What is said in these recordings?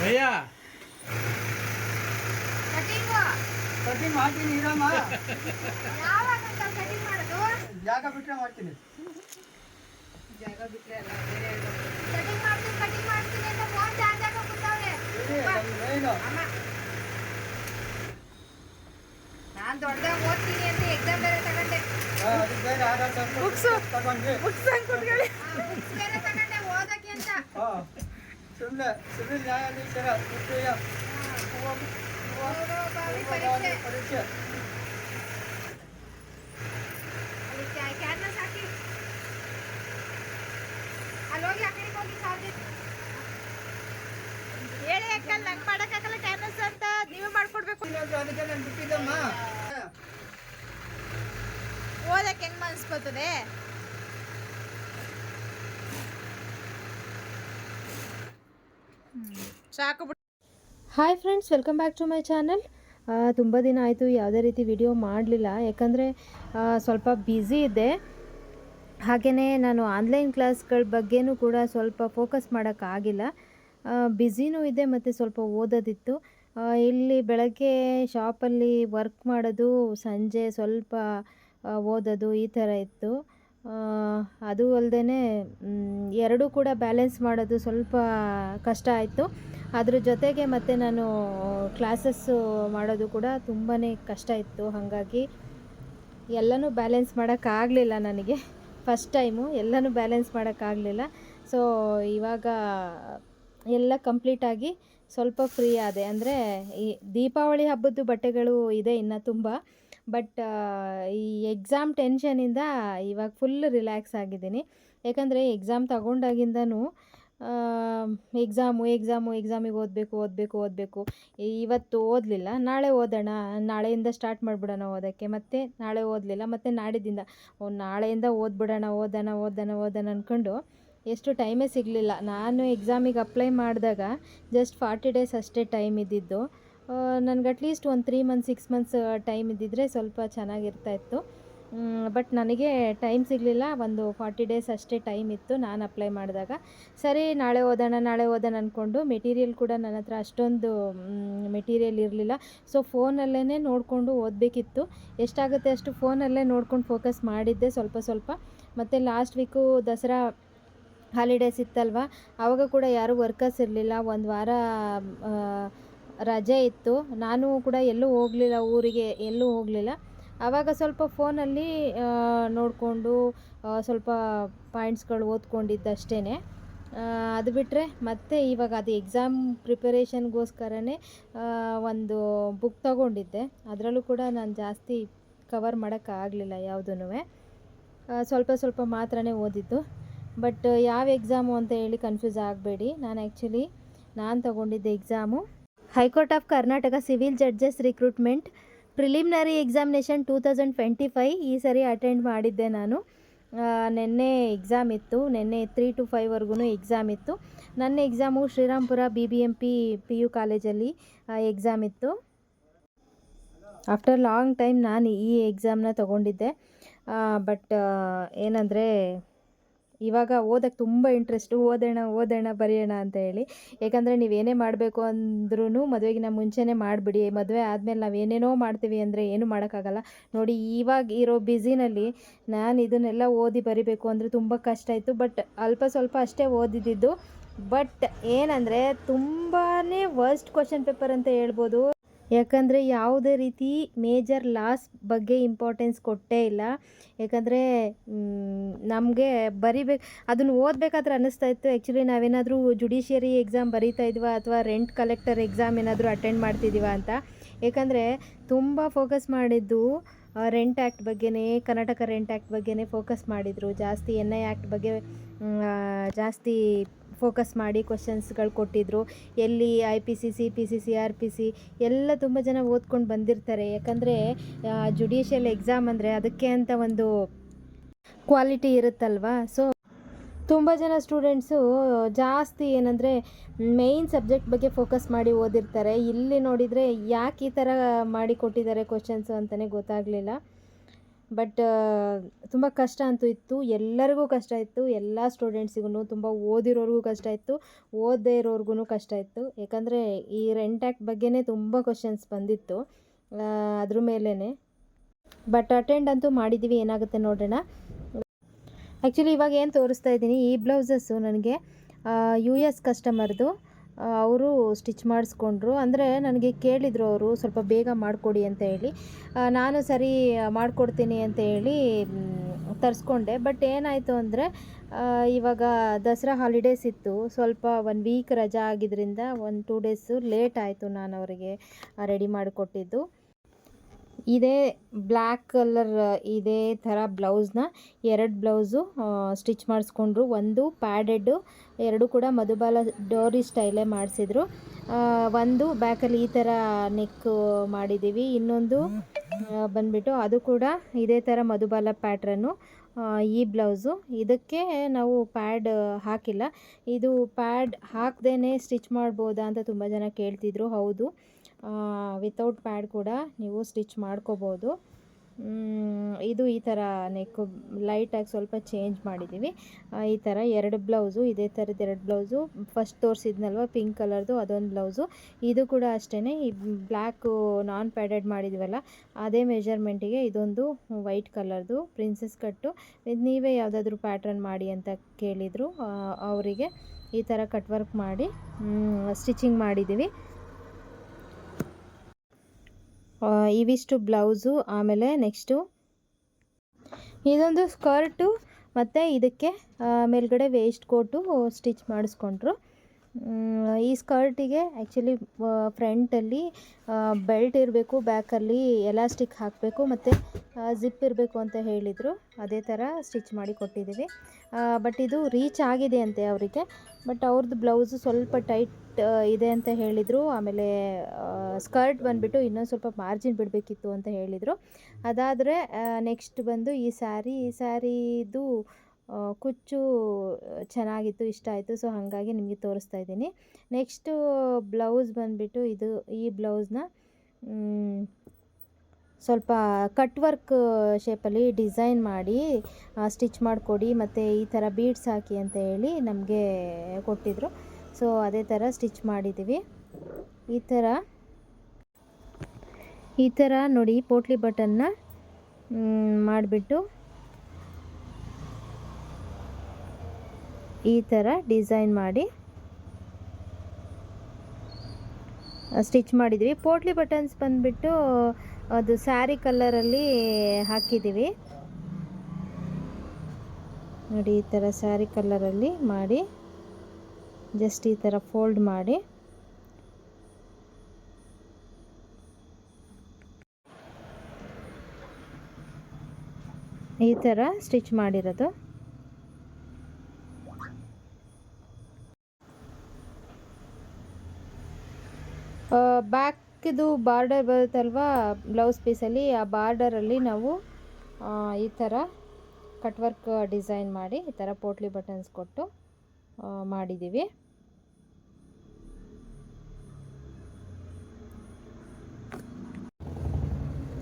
Bhaiya cutting cutting ಮಾಡ್ತೀನಿ ಇರಮ್ಮ. ಯಾವಾಗ cutting ಮಾಡೋದು? ಜಾಗ ಬಿಟ್ರೆ ಮಾಡ್ತೀನಿ. ಜಾಗ ಬಿಟ್ರೆ ಅಲ್ಲ ಬೇರೆ ಕಟಿಂಗ್ ಮಾಡ್ತೀನಿ ಕಟಿಂಗ್ ಮಾಡ್ತೀನಿ ಅಂತ ಫೋನ್ ಚಾರ್ಜ್ ಹಾಕೋ ಕೂತವ್ರೆ ಇರಿ, ನಮ್ ನಾನ್ ದೊಡ್ಡ ಓದ್ತೀನಿ ಅಂತ ಎಕ್ಸಾಮ್ ಬೇರೆ ತಗೊಂಡೆ. Books card books. ತಗೊಂಡೆ. ಓದಕ್ಕೆ ಅಂತ. ಸುಮ್ಮನೆ ಸಿವಿಲ್ ನ್ಯಾಯಾಧೀಶರ ಹುದ್ದೆಯ ಪರೀಕ್ಷೆ ಪರೀಕ್ಷೆ ಅಲ್ಲಿ ಕ್ಯಾನ್ವಸ್ ಹಾಕಿ ಅಲ್ಲಿ ಹೋಗಿ ಆ ಹೋಗಿ ಸಾಧ್ಯ ಹೇಳಿ ಅಕ್ಕಲ್ ನಂಗೆ ಮಾಡೋಕ್ಕಾಗಲ್ಲ ಕ್ಯಾನ್ವಸ್ ಅಂತ ನೀವೇ ಮಾಡ್ಕೊಡ್ಬೇಕು ಅದಕ್ಕೆ ನಾನು ಬಿಟ್ಟಿದ್ದಮ್ಮ ಓದಕ್ಕೆ ಹೆಂಗ್ ಮನ್ಸ್ hi friends welcome back to my channel ತುಂಬ ದಿನ ಆಯಿತು, ಯಾವುದೇ ರೀತಿ ವಿಡಿಯೋ ಮಾಡಲಿಲ್ಲ. ಯಾಕಂದರೆ ಸ್ವಲ್ಪ ಬ್ಯುಸಿ ಇದ್ದೆ. ಹಾಗೆಯೇ ನಾನು ಆನ್ಲೈನ್ ಕ್ಲಾಸ್ಗಳ ಬಗ್ಗೆನೂ ಕೂಡ ಸ್ವಲ್ಪ ಫೋಕಸ್ ಮಾಡೋಕ್ಕಾಗಿಲ್ಲ ಬ್ಯುಸಿನೂ ಇದೆ ಮತ್ತು ಸ್ವಲ್ಪ ಓದೋದಿತ್ತು. ಇಲ್ಲಿ ಬೆಳಗ್ಗೆ ಶಾಪಲ್ಲಿ ವರ್ಕ್ ಮಾಡೋದು, ಸಂಜೆ ಸ್ವಲ್ಪ ಓದೋದು, ಈ ಥರ ಇತ್ತು. ಅದು ಅಲ್ಲದೆ ಎರಡೂ ಕೂಡ ಬ್ಯಾಲೆನ್ಸ್ ಮಾಡೋದು ಸ್ವಲ್ಪ ಕಷ್ಟ ಆಯಿತು. ಅದ್ರ ಜೊತೆಗೆ ಮತ್ತು ನಾನು ಕ್ಲಾಸಸ್ಸು ಮಾಡೋದು ಕೂಡ ತುಂಬಾ ಕಷ್ಟ ಇತ್ತು. ಹಾಗಾಗಿ ಎಲ್ಲನೂ ಬ್ಯಾಲೆನ್ಸ್ ಮಾಡೋಕ್ಕಾಗಲಿಲ್ಲ ನನಗೆ. ಫಸ್ಟ್ ಟೈಮು ಎಲ್ಲನೂ ಬ್ಯಾಲೆನ್ಸ್ ಮಾಡೋಕ್ಕಾಗಲಿಲ್ಲ ಸೊ ಇವಾಗ ಎಲ್ಲ ಕಂಪ್ಲೀಟಾಗಿ ಸ್ವಲ್ಪ ಫ್ರೀ ಆದೆ. ಅಂದರೆ ಈ ದೀಪಾವಳಿ ಹಬ್ಬದ್ದು ಬಟ್ಟೆಗಳು ಇದೆ ಇನ್ನು ತುಂಬ. ಬಟ್ ಈ ಎಕ್ಸಾಮ್ ಟೆನ್ಷನಿಂದ ಇವಾಗ ಫುಲ್ ರಿಲ್ಯಾಕ್ಸ್ ಆಗಿದ್ದೀನಿ. ಯಾಕಂದರೆ ಎಕ್ಸಾಮ್ ತಗೊಂಡಾಗಿಂದನೂ ಎಕ್ಸಾಮು ಎಕ್ಸಾಮು ಎಕ್ಸಾಮಿಗೆ ಓದಬೇಕು ಓದಬೇಕು ಓದಬೇಕು. ಇವತ್ತು ಓದಲಿಲ್ಲ, ನಾಳೆ ಓದೋಣ. ನಾಳೆಯಿಂದ ಸ್ಟಾರ್ಟ್ ಮಾಡಿಬಿಡೋಣ ಓದೋಕ್ಕೆ. ಮತ್ತು ನಾಳೆ ಓದಲಿಲ್ಲ, ಮತ್ತು ನಾಡಿದ್ದಿಂದ. ನಾಳೆಯಿಂದ ಓದ್ಬಿಡೋಣ, ಓದೋಣ ಓದೋಣ ಓದೋಣ ಅಂದ್ಕೊಂಡು ಎಷ್ಟು ಟೈಮೇ ಸಿಗಲಿಲ್ಲ. ನಾನು ಎಕ್ಸಾಮಿಗೆ ಅಪ್ಲೈ ಮಾಡಿದಾಗ ಜಸ್ಟ್ ಫಾರ್ಟಿ ಡೇಸ್ ಅಷ್ಟೇ ಟೈಮ್ ಇದ್ದಿದ್ದು. ನನಗೆ ಅಟ್ಲೀಸ್ಟ್ ಒಂದು three months six months time ಇದ್ದಿದ್ದರೆ ಸ್ವಲ್ಪ ಚೆನ್ನಾಗಿರ್ತಾ ಇತ್ತು. ಬಟ್ ನನಗೆ ಟೈಮ್ ಸಿಗಲಿಲ್ಲ. ಒಂದು ಫಾರ್ಟಿ ಡೇಸ್ ಅಷ್ಟೇ ಟೈಮ್ ಇತ್ತು ನಾನು ಅಪ್ಲೈ ಮಾಡಿದಾಗ. ಸರಿ, ನಾಳೆ ಓದೋಣ ನಾಳೆ ಓದೋಣ ಅಂದ್ಕೊಂಡು ಮೆಟೀರಿಯಲ್ ಕೂಡ ನನ್ನ ಹತ್ರ ಅಷ್ಟೊಂದು ಮೆಟೀರಿಯಲ್ ಇರಲಿಲ್ಲ. ಸೊ ಫೋನಲ್ಲೇ ನೋಡಿಕೊಂಡು ಓದಬೇಕಿತ್ತು. ಎಷ್ಟಾಗುತ್ತೆ ಅಷ್ಟು ಫೋನಲ್ಲೇ ನೋಡ್ಕೊಂಡು ಫೋಕಸ್ ಮಾಡಿದ್ದೆ ಸ್ವಲ್ಪ ಸ್ವಲ್ಪ. ಮತ್ತು ಲಾಸ್ಟ್ ವೀಕು ದಸರಾ ಹಾಲಿಡೇಸ್ ಇತ್ತಲ್ವ? ಆವಾಗ ಕೂಡ ಯಾರೂ ವರ್ಕರ್ಸ್ ಇರಲಿಲ್ಲ. ಒಂದು ವಾರ ರಜೆ ಇತ್ತು. ನಾನು ಕೂಡ ಎಲ್ಲೂ ಹೋಗಲಿಲ್ಲ ಊರಿಗೆ. ಎಲ್ಲೂ ಹೋಗಲಿಲ್ಲ. ಆವಾಗ ಸ್ವಲ್ಪ ಫೋನಲ್ಲಿ ನೋಡಿಕೊಂಡು ಸ್ವಲ್ಪ ಪಾಯಿಂಟ್ಸ್ಗಳು ಓದ್ಕೊಂಡಿದ್ದಷ್ಟೇ ಅದು ಬಿಟ್ಟರೆ ಮತ್ತೆ ಇವಾಗ ಅದು ಎಕ್ಸಾಮ್ ಪ್ರಿಪರೇಷನ್ಗೋಸ್ಕರನೇ ಒಂದು ಬುಕ್ ತಗೊಂಡಿದ್ದೆ. ಅದರಲ್ಲೂ ಕೂಡ ನಾನು ಜಾಸ್ತಿ ಕವರ್ ಮಾಡೋಕ್ಕಾಗಲಿಲ್ಲ ಯಾವುದೂ ಸ್ವಲ್ಪ ಸ್ವಲ್ಪ ಮಾತ್ರನೇ ಓದಿದ್ದು. ಬಟ್ ಯಾವ ಎಕ್ಸಾಮು ಅಂತ ಹೇಳಿ ಕನ್ಫ್ಯೂಸ್ ಆಗಬೇಡಿ. ನಾನು ಆ್ಯಕ್ಚುಲಿ ನಾನು ತಗೊಂಡಿದ್ದೆ exam high court of Karnataka civil judges recruitment preliminary examination two thousand twenty five ಈ ಸರಿ ಅಟೆಂಡ್ ಮಾಡಿದ್ದೆ ನಾನು. ನಿನ್ನೆ ಎಕ್ಸಾಮ್ ಇತ್ತು. ನಿನ್ನೆ ತ್ರೀ ಟು ಫೈವ್ವರೆಗೂ ಎಕ್ಸಾಮ್ ಇತ್ತು. ನನ್ನ exam Srirampura B B M P P U ಕಾಲೇಜಲ್ಲಿ ಎಕ್ಸಾಮ್ ಇತ್ತು. ಆಫ್ಟರ್ ಲಾಂಗ್ ಟೈಮ್ ನಾನು ಈ ಎಕ್ಸಾಮ್ನ ತಗೊಂಡಿದ್ದೆ. ಬಟ್ ಏನಂದರೆ ಇವಾಗ ಓದಕ್ಕೆ ತುಂಬ ಇಂಟ್ರೆಸ್ಟು ಓದೋಣ ಓದೋಣ, ಬರೆಯೋಣ ಅಂತ ಹೇಳಿ. ಯಾಕಂದರೆ ನೀವೇನೇ ಮಾಡಬೇಕು ಅಂದ್ರೂ ಮದುವೆಗಿನ ಮುಂಚೆನೇ ಮಾಡಿಬಿಡಿ. ಮದುವೆ ಆದಮೇಲೆ ನಾವು ಏನೇನೋ ಮಾಡ್ತೀವಿ ಅಂದರೆ ಏನೂ ಮಾಡೋಕ್ಕಾಗಲ್ಲ. ನೋಡಿ, ಇವಾಗ ಇರೋ ಬ್ಯುಸಿನಲ್ಲಿ ನಾನು ಇದನ್ನೆಲ್ಲ ಓದಿ ಬರಿಬೇಕು ಅಂದರೆ ತುಂಬ ಕಷ್ಟ ಇತ್ತು ಬಟ್ ಅಲ್ಪ ಸ್ವಲ್ಪ ಅಷ್ಟೇ ಓದಿದ್ದು. ಬಟ್ ಏನಂದರೆ ತುಂಬಾ ವರ್ಸ್ಟ್ ಕ್ವಶನ್ ಪೇಪರ್ ಅಂತ ಹೇಳ್ಬೋದು. ಯಾಕಂದರೆ ಯಾವುದೇ ರೀತಿ ಮೇಜರ್ ಲಾಸ್ ಬಗ್ಗೆ ಇಂಪಾರ್ಟೆನ್ಸ್ ಕೊಟ್ಟೇ ಇಲ್ಲ. ಯಾಕಂದರೆ ನಮಗೆ ಬರಿಬೇಕು, ಅದನ್ನು ಓದಬೇಕಾದ್ರೆ ಅನ್ನಿಸ್ತಾ ಇತ್ತು. ಆ್ಯಕ್ಚುಲಿ ನಾವೇನಾದರೂ ಜುಡಿಷಿಯರಿ ಎಕ್ಸಾಮ್ ಬರೀತಾ ಇದ್ವಾ ಅಥವಾ ರೆಂಟ್ ಕಲೆಕ್ಟರ್ ಎಕ್ಸಾಮ್ ಏನಾದರೂ ಅಟೆಂಡ್ ಮಾಡ್ತಿದ್ದೀವಾ ಅಂತ. ಏಕೆಂದರೆ ತುಂಬ ಫೋಕಸ್ ಮಾಡಿದ್ದು ರೆಂಟ್ ಆ್ಯಕ್ಟ್ ಬಗ್ಗೆನೇ, ಕರ್ನಾಟಕ ರೆಂಟ್ ಆ್ಯಕ್ಟ್ ಬಗ್ಗೆನೇ ಫೋಕಸ್ ಮಾಡಿದರು. ಜಾಸ್ತಿ ಎನ್ ಐ ಆ್ಯಕ್ಟ್ ಬಗ್ಗೆ ಜಾಸ್ತಿ ಫೋಕಸ್ ಮಾಡಿ ಕ್ವಶನ್ಸ್ಗಳು ಕೊಟ್ಟಿದ್ದರು ಎಲ್ಲಿ I P C C P C C R P C ಎಲ್ಲ ತುಂಬ ಜನ ಓದ್ಕೊಂಡು ಬಂದಿರ್ತಾರೆ. ಯಾಕಂದರೆ ಜುಡಿಷಿಯಲ್ ಎಕ್ಸಾಮ್ ಅಂದರೆ ಅದಕ್ಕೆ ಅಂತ ಒಂದು ಕ್ವಾಲಿಟಿ ಇರುತ್ತಲ್ವಾ? ಸೊ ತುಂಬ ಜನ ಸ್ಟೂಡೆಂಟ್ಸು ಜಾಸ್ತಿ ಏನಂದರೆ ಮೇಯ್ನ್ ಸಬ್ಜೆಕ್ಟ್ ಬಗ್ಗೆ ಫೋಕಸ್ ಮಾಡಿ ಓದಿರ್ತಾರೆ. ಇಲ್ಲಿ ನೋಡಿದರೆ ಯಾಕೆ ಈ ಥರ ಮಾಡಿ ಕೊಟ್ಟಿದ್ದಾರೆ ಕ್ವಶನ್ಸು ಅಂತಲೇ ಗೊತ್ತಾಗಲಿಲ್ಲ. ಬಟ್ ತುಂಬ ಕಷ್ಟ ಅಂತೂ ಇತ್ತು. ಎಲ್ಲರಿಗೂ ಕಷ್ಟ ಇತ್ತು. ಎಲ್ಲ ಸ್ಟೂಡೆಂಟ್ಸಿಗೂ ತುಂಬ ಓದಿರೋರ್ಗೂ ಕಷ್ಟ ಇತ್ತು. ಓದದೇ ಇರೋರ್ಗು ಕಷ್ಟ ಇತ್ತು. ಯಾಕಂದರೆ, ಈ ರೆಂಟ್ ಆ್ಯಕ್ಟ್ ಬಗ್ಗೆನೇ ತುಂಬ ಕ್ವಶನ್ಸ್ ಬಂದಿತ್ತು ಅದ್ರ ಮೇಲೇ ಬಟ್ ಅಟೆಂಡ್ ಅಂತೂ ಮಾಡಿದ್ದೀವಿ ಏನಾಗುತ್ತೆ ನೋಡೋಣ. ಆ್ಯಕ್ಚುಲಿ ಇವಾಗ ಏನು ತೋರಿಸ್ತಾ ಇದ್ದೀನಿ, ಈ ಬ್ಲೌಸಸ್ಸು ನನಗೆ ಯು ಎಸ್ ಕಸ್ಟಮರ್ದು ಅವರು ಸ್ಟಿಚ್ ಮಾಡಿಸ್ಕೊಂಡ್ರು. ಅಂದರೆ ನನಗೆ ಕೇಳಿದರು ಅವರು, ಸ್ವಲ್ಪ ಬೇಗ ಮಾಡಿಕೊಡಿ ಅಂತ ಹೇಳಿ. ನಾನು ಸರಿ ಮಾಡಿಕೊಡ್ತೀನಿ ಅಂತ ಹೇಳಿ ತರಿಸ್ಕೊಂಡೆ. ಬಟ್ ಏನಾಯಿತು ಅಂದರೆ ಇವಾಗ ದಸರಾ ಹಾಲಿಡೇಸ್ ಇತ್ತು. ಸ್ವಲ್ಪ ಒನ್ ವೀಕ್ ರಜಾ ಆಗಿದ್ದರಿಂದ ಒಂದು ಟೂ ಡೇಸು ಲೇಟ್ ಆಯಿತು ನಾನು ಅವರಿಗೆ ರೆಡಿ ಮಾಡಿಕೊಟ್ಟಿದ್ದು. ಇದೇ ಬ್ಲ್ಯಾಕ್ ಕಲರ್, ಇದೇ ಥರ ಬ್ಲೌಸ್ನ ಎರಡು ಬ್ಲೌಸು ಸ್ಟಿಚ್ ಮಾಡಿಸ್ಕೊಂಡ್ರು. ಒಂದು ಪ್ಯಾಡೆಡ್ ಎರಡು ಕೂಡ ಮಧುಬಾಲ ಡೋರಿ ಸ್ಟೈಲೇ ಮಾಡಿಸಿದ್ರು. ಒಂದು ಬ್ಯಾಕಲ್ಲಿ ಈ ಥರ ನೆಕ್ ಮಾಡಿದ್ದೀವಿ. ಇನ್ನೊಂದು ಬಂದುಬಿಟ್ಟು ಅದು ಕೂಡ ಇದೇ ಥರ ಮಧುಬಾಲ ಪ್ಯಾಟ್ರನ್ನು ಈ ಬ್ಲೌಸು. ಇದಕ್ಕೆ ನಾವು ಪ್ಯಾಡ್ ಹಾಕಿಲ್ಲ. ಇದು ಪ್ಯಾಡ್ ಹಾಕ್ದೇ ಸ್ಟಿಚ್ ಮಾಡ್ಬೋದಾ ಅಂತ ತುಂಬ ಜನ ಕೇಳ್ತಿದ್ರು. ಹೌದು. ವಿತೌಟ್ ಪ್ಯಾಡ್ ಕೂಡ ನೀವು ಸ್ಟಿಚ್ ಮಾಡ್ಕೋಬೋದು. ಇದು ಈ ಥರ ನೆಕ್ ಲೈಟಾಗಿ ಸ್ವಲ್ಪ ಚೇಂಜ್ ಮಾಡಿದ್ದೀವಿ ಈ ಥರ ಎರಡು ಬ್ಲೌಸು ಇದೇ ಥರದ್ದು ಎರಡು ಬ್ಲೌಸು ಫಸ್ಟ್ ತೋರಿಸಿದ್ನಲ್ವ ಪಿಂಕ್ ಕಲರ್ದು ಅದೊಂದು ಬ್ಲೌಸು ಇದು ಕೂಡ ಅಷ್ಟೇ ಈ ಬ್ಲ್ಯಾಕು ನಾನ್ ಪ್ಯಾಡೆಡ್ ಮಾಡಿದ್ವಲ್ಲ, ಅದೇ ಮೆಜರ್ಮೆಂಟಿಗೆ ಇದೊಂದು ವೈಟ್ ಕಲರ್ದು ಪ್ರಿನ್ಸಸ್ ಕಟ್ಟು ಇದು ನೀವೇ ಯಾವುದಾದ್ರೂ ಪ್ಯಾಟ್ರನ್ ಮಾಡಿ ಅಂತ ಕೇಳಿದರು ಅವರಿಗೆ ಈ ಥರ ಕಟ್ ವರ್ಕ್ ಮಾಡಿ ಸ್ಟಿಚಿಂಗ್ ಮಾಡಿದ್ದೀವಿ ಇವಿಷ್ಟು ಬ್ಲೌಸು ಆಮೇಲೆ ನೆಕ್ಸ್ಟು ಇದೊಂದು ಸ್ಕರ್ಟು ಮತ್ತು ಇದಕ್ಕೆ ಮೇಲ್ಗಡೆ ವೇಸ್ಟ್ ಕೋಟು ಸ್ಟಿಚ್ ಮಾಡಿಸ್ಕೊಂಡ್ರು. ಈ ಸ್ಕರ್ಟಿಗೆ ಆ್ಯಕ್ಚುಲಿ ಫ್ರಂಟಲ್ಲಿ ಬೆಲ್ಟ್ ಇರಬೇಕು ಬ್ಯಾಕಲ್ಲಿ ಎಲಾಸ್ಟಿಕ್ ಹಾಕಬೇಕು ಮತ್ತು ಜಿಪ್ ಇರಬೇಕು ಅಂತ ಹೇಳಿದರು. ಅದೇ ಥರ ಸ್ಟಿಚ್ ಮಾಡಿ ಕೊಟ್ಟಿದ್ದೀವಿ. ಬಟ್ ಇದು ರೀಚ್ ಆಗಿದೆ ಅಂತೆ ಅವರಿಗೆ. ಬಟ್ ಅವ್ರದ್ದು ಬ್ಲೌಸು ಸ್ವಲ್ಪ ಟೈಟ್ ಇದೆ ಅಂತ ಹೇಳಿದರು. ಆಮೇಲೆ ಸ್ಕರ್ಟ್ ಬಂದುಬಿಟ್ಟು ಇನ್ನೊಂದು ಸ್ವಲ್ಪ ಮಾರ್ಜಿನ್ ಬಿಡಬೇಕಿತ್ತು ಅಂತ ಹೇಳಿದರು. ಅದಾದರೆ ನೆಕ್ಸ್ಟ್ ಬಂದು ಈ ಸ್ಯಾರಿ ಈ ಸ್ಯಾರಿದು ಕುಚ್ಚು ಚೆನ್ನಾಗಿತ್ತು, ಇಷ್ಟ ಆಯಿತು. ಸೊ ಹಾಗಾಗಿ ನಿಮಗೆ ತೋರಿಸ್ತಾ ಇದ್ದೀನಿ. ನೆಕ್ಸ್ಟು ಬ್ಲೌಸ್ ಬಂದುಬಿಟ್ಟು ಇದು, ಈ ಬ್ಲೌಸ್ನ ಸ್ವಲ್ಪ ಕಟ್ ವರ್ಕ್ ಶೇಪಲ್ಲಿ ಡಿಸೈನ್ ಮಾಡಿ ಸ್ಟಿಚ್ ಮಾಡಿಕೊಡಿ, ಮತ್ತು ಈ ಥರ ಬೀಡ್ಸ್ ಹಾಕಿ ಅಂತ ಹೇಳಿ ನಮಗೆ ಕೊಟ್ಟಿದ್ದರು ಸೊ ಅದೇ ಥರ ಸ್ಟಿಚ್ ಮಾಡಿದ್ದೀವಿ ಈ ಥರ ಈ ಥರ ನೋಡಿ, ಪೋಟ್ಲಿ ಬಟನ್ನ ಮಾಡಿಬಿಟ್ಟು ಈ ಥರ ಡಿಸೈನ್ ಮಾಡಿ ಸ್ಟಿಚ್ ಮಾಡಿದ್ವಿ. ಪೋಟ್ಲಿ ಬಟನ್ಸ್ ಬಂದುಬಿಟ್ಟು ಅದು ಸ್ಯಾರಿ ಕಲರಲ್ಲಿ ಹಾಕಿದ್ದೀವಿ. ನೋಡಿ, ಈ ಥರ ಸ್ಯಾರಿ ಕಲರಲ್ಲಿ ಮಾಡಿ, ಜಸ್ಟ್ ಈ ಥರ ಫೋಲ್ಡ್ ಮಾಡಿ. ಈ ಥರ ಸ್ಟಿಚ್ ಮಾಡಿರೋದು. ಬ್ಯಾಕಿದು ಬಾರ್ಡರ್ ಬರುತ್ತಲ್ವ ಬ್ಲೌಸ್ ಪೀಸಲ್ಲಿ ಆ ಬಾರ್ಡರಲ್ಲಿ ನಾವು ಈ ಥರ ಕಟ್ ವರ್ಕ್ ಡಿಸೈನ್ ಮಾಡಿ, ಈ ಥರ ಪೋಟ್ಲಿ ಬಟನ್ಸ್ ಕೊಟ್ಟು ಮಾಡಿದ್ದೀವಿ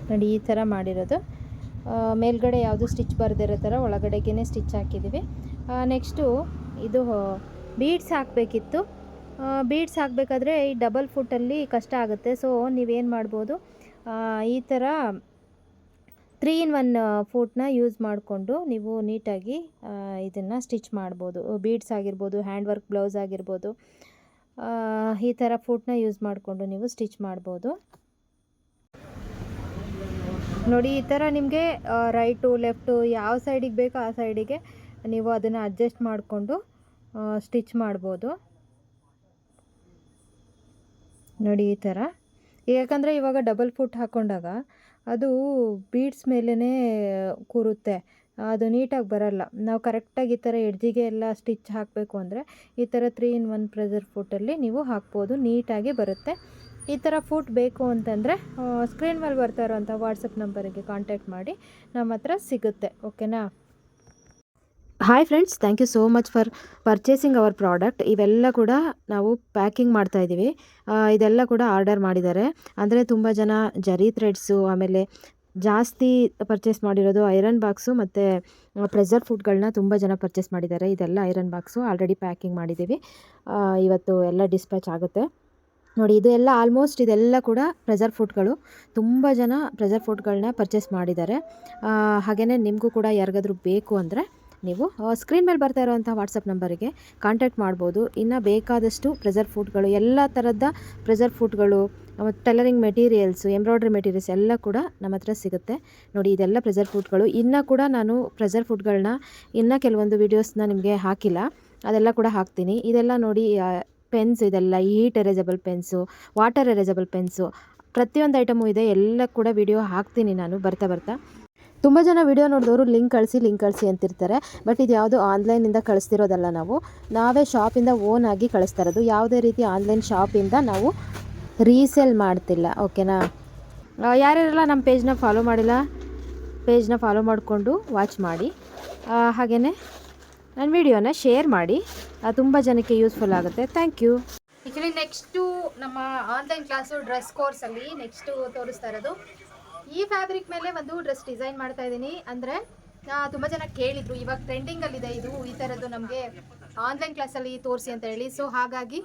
ನೋಡಿ, ಈ ಥರ ಮಾಡಿರೋದು. ಮೇಲ್ಗಡೆ ಯಾವುದು ಸ್ಟಿಚ್ ಬರದಿರೋ ಥರ ಒಳಗಡೆಗೇ ಸ್ಟಿಚ್ ಹಾಕಿದ್ದೀವಿ ನೆಕ್ಸ್ಟು ಇದು ಬೀಡ್ಸ್ ಹಾಕಬೇಕಿತ್ತು. ಬೀಡ್ಸ್ ಹಾಕಬೇಕಾದ್ರೆ ಈ ಡಬಲ್ ಫುಟ್ಟಲ್ಲಿ ಕಷ್ಟ ಆಗುತ್ತೆ. ಸೊ ನೀವೇನು ಮಾಡ್ಬೋದು? ಈ ಥರ ತ್ರೀ ಇನ್ ಒನ್ ಫೂಟ್ನ ಯೂಸ್ ಮಾಡಿಕೊಂಡು ನೀವು ನೀಟಾಗಿ ಇದನ್ನು ಸ್ಟಿಚ್ ಮಾಡ್ಬೋದು. ಬೀಡ್ಸ್ ಆಗಿರ್ಬೋದು ಹ್ಯಾಂಡ್ ವರ್ಕ್ ಬ್ಲೌಸ್ ಆಗಿರ್ಬೋದು ಈ ಥರ ಫೂಟ್ನ ಯೂಸ್ ಮಾಡಿಕೊಂಡು ನೀವು ಸ್ಟಿಚ್ ಮಾಡ್ಬೋದು. ನೋಡಿ, ಈ ಥರ ನಿಮಗೆ ರೈಟು ಲೆಫ್ಟು ಯಾವ ಸೈಡಿಗೆ ಬೇಕೋ ಆ ಸೈಡಿಗೆ ನೀವು ಅದನ್ನು ಅಡ್ಜಸ್ಟ್ ಮಾಡಿಕೊಂಡು ಸ್ಟಿಚ್ ಮಾಡ್ಬೋದು. ನೋಡಿ ಈ ಥರ. ಯಾಕಂದರೆ ಇವಾಗ ಡಬಲ್ ಫುಟ್ ಹಾಕ್ಕೊಂಡಾಗ ಅದು ಬೀಡ್ಸ್ ಮೇಲೇ ಕೂರುತ್ತೆ. ಅದು ನೀಟಾಗಿ ಬರಲ್ಲ. ನಾವು ಕರೆಕ್ಟಾಗಿ ಈ ಥರ ಎಡ್ಜಿಗೆ ಎಲ್ಲ ಸ್ಟಿಚ್ ಹಾಕಬೇಕು ಅಂದರೆ ಈ ಥರ ತ್ರೀ ಇನ್ ಒನ್ ಪ್ರೆಸರ್ ಫುಟಲ್ಲಿ ನೀವು ಹಾಕ್ಬೋದು. ನೀಟಾಗಿ ಬರುತ್ತೆ. ಈ ಥರ ಫುಟ್ ಬೇಕು ಅಂತಂದರೆ ಸ್ಕ್ರೀನ್ ಮೇಲೆ ಬರ್ತಾ ಇರೋಂಥ ವಾಟ್ಸಪ್ ನಂಬರಿಗೆ ಕಾಂಟ್ಯಾಕ್ಟ್ ಮಾಡಿ. ನಮ್ಮ ಹತ್ರ ಸಿಗುತ್ತೆ. ಓಕೆನಾ hi friends thank you so much for purchasing our product ಇವೆಲ್ಲ ಕೂಡ ನಾವು ಪ್ಯಾಕಿಂಗ್ ಮಾಡ್ತಾ ಇದ್ದೀವಿ. ಇದೆಲ್ಲ ಕೂಡ ಆರ್ಡರ್ ಮಾಡಿದ್ದಾರೆ. ಅಂದರೆ ತುಂಬ ಜನ ಜರಿ ಥ್ರೆಡ್ಸು ಆಮೇಲೆ ಜಾಸ್ತಿ ಪರ್ಚೇಸ್ ಮಾಡಿರೋದು ಐರನ್ ಬಾಕ್ಸು ಮತ್ತು ಪ್ರೆಷರ್ ಫುಡ್ಗಳನ್ನ ತುಂಬ ಜನ ಪರ್ಚೇಸ್ ಮಾಡಿದ್ದಾರೆ. ಇದೆಲ್ಲ ಐರನ್ ಬಾಕ್ಸು ಆಲ್ರೆಡಿ ಪ್ಯಾಕಿಂಗ್ ಮಾಡಿದ್ದೀವಿ. ಇವತ್ತು ಎಲ್ಲ ಡಿಸ್ಪ್ಯಾಚ್ ಆಗುತ್ತೆ. ನೋಡಿ, ಇದು ಎಲ್ಲ ಆಲ್ಮೋಸ್ಟ್ ಇದೆಲ್ಲ ಕೂಡ ಪ್ರೆಸರ್ ಫುಡ್ಗಳು ತುಂಬ ಜನ ಪ್ರೆಸರ್ ಫುಡ್ಗಳನ್ನ ಪರ್ಚೇಸ್ ಮಾಡಿದ್ದಾರೆ. ಹಾಗೆಯೇ ನಿಮಗೂ ಕೂಡ ಯಾರಿಗಾದ್ರೂ ಬೇಕು ಅಂದರೆ ನೀವು ಸ್ಕ್ರೀನ್ ಮೇಲೆ ಬರ್ತಾ ಇರುವಂಥ ವಾಟ್ಸಪ್ ನಂಬರಿಗೆ ಕಾಂಟ್ಯಾಕ್ಟ್ ಮಾಡ್ಬೋದು. ಇನ್ನು ಬೇಕಾದಷ್ಟು ಪ್ರೆಸರ್ ಫುಡ್ಗಳು ಎಲ್ಲ ಥರದ ಪ್ರೆಸರ್ ಫುಡ್ಗಳು ಟೈಲರಿಂಗ್ ಮೆಟೀರಿಯಲ್ಸು ಎಂಬ್ರಾಯ್ಡ್ರಿ ಮೆಟೀರಿಯಲ್ಸ್ ಎಲ್ಲ ಕೂಡ ನಮ್ಮ ಹತ್ರ ಸಿಗುತ್ತೆ. ನೋಡಿ, ಇದೆಲ್ಲ ಪ್ರೆಸರ್ ಫುಡ್ಗಳು ಇನ್ನೂ ಕೂಡ ನಾನು ಪ್ರೆಸರ್ ಫುಡ್ಗಳನ್ನ ಇನ್ನೂ ಕೆಲವೊಂದು ವೀಡಿಯೋಸ್ನ ನಿಮಗೆ ಹಾಕಿಲ್ಲ. ಅದೆಲ್ಲ ಕೂಡ ಹಾಕ್ತೀನಿ. ಇದೆಲ್ಲ ನೋಡಿ ಪೆನ್ಸ್ ಇದೆಲ್ಲ heat erasable pens water erasable pens ಪ್ರತಿಯೊಂದು ಐಟಮು ಇದೆ. ಎಲ್ಲ ಕೂಡ ವಿಡಿಯೋ ಹಾಕ್ತೀನಿ ನಾನು ಬರ್ತಾ ಬರ್ತಾ. ತುಂಬ ಜನ ವಿಡಿಯೋ ನೋಡಿದವರು ಲಿಂಕ್ ಕಳಿಸಿ ಲಿಂಕ್ ಕಳಿಸಿ ಅಂತಿರ್ತಾರೆ. ಬಟ್ ಇದು ಯಾವುದು ಆನ್ಲೈನಿಂದ ಕಳಿಸ್ತಿರೋದಲ್ಲ ನಾವು. ನಾವೇ ಶಾಪಿಂದ ಓನ್ ಆಗಿ ಕಳಿಸ್ತಾ ಇರೋದು ಯಾವುದೇ ರೀತಿ ಆನ್ಲೈನ್ ಶಾಪಿಂದ ನಾವು ರೀಸೇಲ್ ಮಾಡ್ತಿಲ್ಲ. ಓಕೆನಾ ಯಾರ್ಯಾರೆಲ್ಲ ನಮ್ಮ ಪೇಜ್ನ ಫಾಲೋ ಮಾಡಿಲ್ಲ ಪೇಜ್ನ ಫಾಲೋ ಮಾಡಿಕೊಂಡು ವಾಚ್ ಮಾಡಿ. ಹಾಗೆಯೇ ನನ್ನ ವಿಡಿಯೋನ ಶೇರ್ ಮಾಡಿ. ತುಂಬ ಜನಕ್ಕೆ ಯೂಸ್ಫುಲ್ ಆಗುತ್ತೆ. ಥ್ಯಾಂಕ್ ಯು ಆ್ಯಕ್ಚುಲಿ ನೆಕ್ಸ್ಟು ನಮ್ಮ ಆನ್ಲೈನ್ ಕ್ಲಾಸು ಡ್ರೆಸ್ ಕೋರ್ಸಲ್ಲಿ ನೆಕ್ಸ್ಟು ತೋರಿಸ್ತಾ ಇರೋದು. ಈ ಫ್ಯಾಬ್ರಿಕ್ ಮೇಲೆ ಒಂದು ಡ್ರೆಸ್ ಡಿಸೈನ್ ಮಾಡ್ತಾ ಇದ್ದೀನಿ. ಅಂದರೆ ತುಂಬ ಜನ ಕೇಳಿದ್ರು, ಇವಾಗ ಟ್ರೆಂಡಿಂಗಲ್ಲಿದೆ ಇದು, ಈ ಥರದ್ದು ನಮಗೆ ಆನ್ಲೈನ್ ಕ್ಲಾಸಲ್ಲಿ ತೋರಿಸಿ ಅಂತ ಹೇಳಿ. ಸೊ ಹಾಗಾಗಿ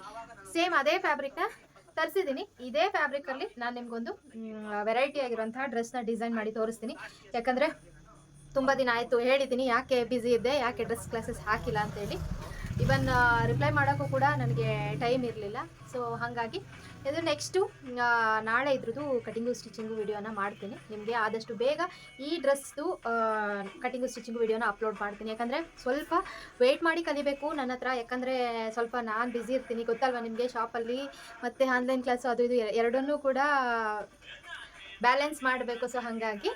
ಸೇಮ್ ಅದೇ ಫ್ಯಾಬ್ರಿಕ್ನ ತರಿಸಿದ್ದೀನಿ. ಇದೇ ಫ್ಯಾಬ್ರಿಕಲ್ಲಿ ನಾನು ನಿಮ್ಗೊಂದು ವೆರೈಟಿ ಆಗಿರುವಂತಹ ನ ಡಿಸೈನ್ ಮಾಡಿ ತೋರಿಸ್ತೀನಿ. ಯಾಕಂದರೆ ತುಂಬ ದಿನ ಆಯಿತು ಹೇಳಿದ್ದೀನಿ, ಯಾಕೆ ಬ್ಯುಸಿ ಇದ್ದೆ, ಯಾಕೆ ಡ್ರೆಸ್ ಕ್ಲಾಸಸ್ ಹಾಕಿಲ್ಲ ಅಂತೇಳಿ ಇವನ್ ರಿಪ್ಲೈ ಮಾಡೋಕ್ಕೂ ಕೂಡ ನನಗೆ ಟೈಮ್ ಇರಲಿಲ್ಲ. ಸೊ ಹಾಗಾಗಿ ಇದು ನೆಕ್ಸ್ಟು ನಾಳೆ ಇದ್ರದ್ದು ಕಟಿಂಗು ಸ್ಟಿಚಿಂಗು ವಿಡಿಯೋನ ಮಾಡ್ತೀನಿ. ನಿಮಗೆ ಆದಷ್ಟು ಬೇಗ ಈ ಡ್ರೆಸ್ದು ಕಟಿಂಗು ಸ್ಟಿಚಿಂಗು ವಿಡಿಯೋನ ಅಪ್ಲೋಡ್ ಮಾಡ್ತೀನಿ. ಯಾಕಂದರೆ ಸ್ವಲ್ಪ ವೆಯ್ಟ್ ಮಾಡಿ ಕಲಿಬೇಕು ನನ್ನ ಹತ್ರ. ಯಾಕಂದರೆ ಸ್ವಲ್ಪ ನಾನು ಬ್ಯುಸಿ ಇರ್ತೀನಿ. ಗೊತ್ತಲ್ವ ನಿಮಗೆ ಶಾಪಲ್ಲಿ ಮತ್ತು ಆನ್ಲೈನ್ ಕ್ಲಾಸು ಅದು ಇದು ಎರಡನ್ನೂ ಕೂಡ ಬ್ಯಾಲೆನ್ಸ್ ಮಾಡಬೇಕು ಸೊ ಹಾಗಾಗಿ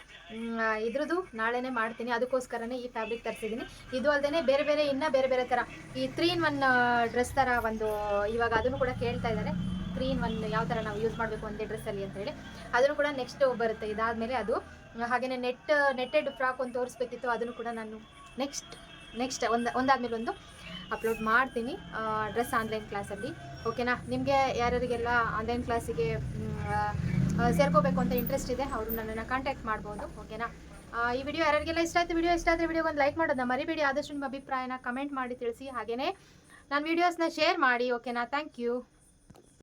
ಇದ್ರದ್ದು ನಾಳೆನೇ ಮಾಡ್ತೀನಿ. ಅದಕ್ಕೋಸ್ಕರನೇ ಈ ಫ್ಯಾಬ್ರಿಕ್ ತರಿಸಿದ್ದೀನಿ. ಇದು ಅಲ್ಲದೆ ಬೇರೆ ಬೇರೆ, ಇನ್ನೂ ಬೇರೆ ಬೇರೆ ಥರ ಈ ತ್ರೀ ಇನ್ ಒನ್ ಡ್ರೆಸ್ ಥರ ಒಂದು, ಇವಾಗ ಅದನ್ನು ಕೂಡ ಕೇಳ್ತಾ ಇದ್ದಾರೆ. ತ್ರೀ ಇನ್ ಒನ್ ಯಾವ ಥರ ನಾವು ಯೂಸ್ ಮಾಡಬೇಕು ಒಂದೇ ಡ್ರೆಸ್ಸಲ್ಲಿ ಅಂತೇಳಿ ಅದನ್ನು ಕೂಡ ನೆಕ್ಸ್ಟ್ ಬರುತ್ತೆ. ಇದಾದಮೇಲೆ ಅದು ಹಾಗೆಯೇ ನೆಟ್ ನೆಟ್ಟೆಡ್ ಫ್ರಾಕ್ ಒಂದು ತೋರಿಸ್ಬೇಕಿತ್ತು, ಅದನ್ನು ಕೂಡ ನಾನು ನೆಕ್ಸ್ಟ್ ನೆಕ್ಸ್ಟ್ ಒಂದು, ಒಂದಾದ್ಮೇಲೆ ಒಂದು ಅಪ್ಲೋಡ್ ಮಾಡ್ತೀನಿ ಡ್ರೆಸ್ ಆನ್ಲೈನ್ ಕ್ಲಾಸಲ್ಲಿ ಓಕೆನಾ ನಿಮಗೆ ಯಾರ್ಯಾರಿಗೆಲ್ಲ ಆನ್ಲೈನ್ ಕ್ಲಾಸಿಗೆ ಸೇರ್ಕೋಬೇಕು ಅಂತ ಇಂಟ್ರೆಸ್ಟ್ ಇದೆ, ಅವರು ನನ್ನನ್ನು ಕಾಂಟ್ಯಾಕ್ಟ್ ಮಾಡ್ಬೋದು ಓಕೆನಾ ಈ ವಿಡಿಯೋ ಯಾರಿಗೆಲ್ಲ ಇಷ್ಟ ಆಯಿತು ವಿಡಿಯೋ ಇಷ್ಟ ಆದರೆ ವಿಡಿಯೋ ಒಂದು ಲೈಕ್ ಮಾಡೋದನ್ನ ಮರಿಬೇಡಿ, ಆದಷ್ಟು ನಿಮ್ಮ ಅಭಿಪ್ರಾಯನ ಕಮೆಂಟ್ ಮಾಡಿ ತಿಳಿಸಿ ಹಾಗೆಯೇ ನನ್ನ ವಿಡಿಯೋಸ್ನ ಶೇರ್ ಮಾಡಿ ಓಕೆನಾ ಥ್ಯಾಂಕ್ ಯು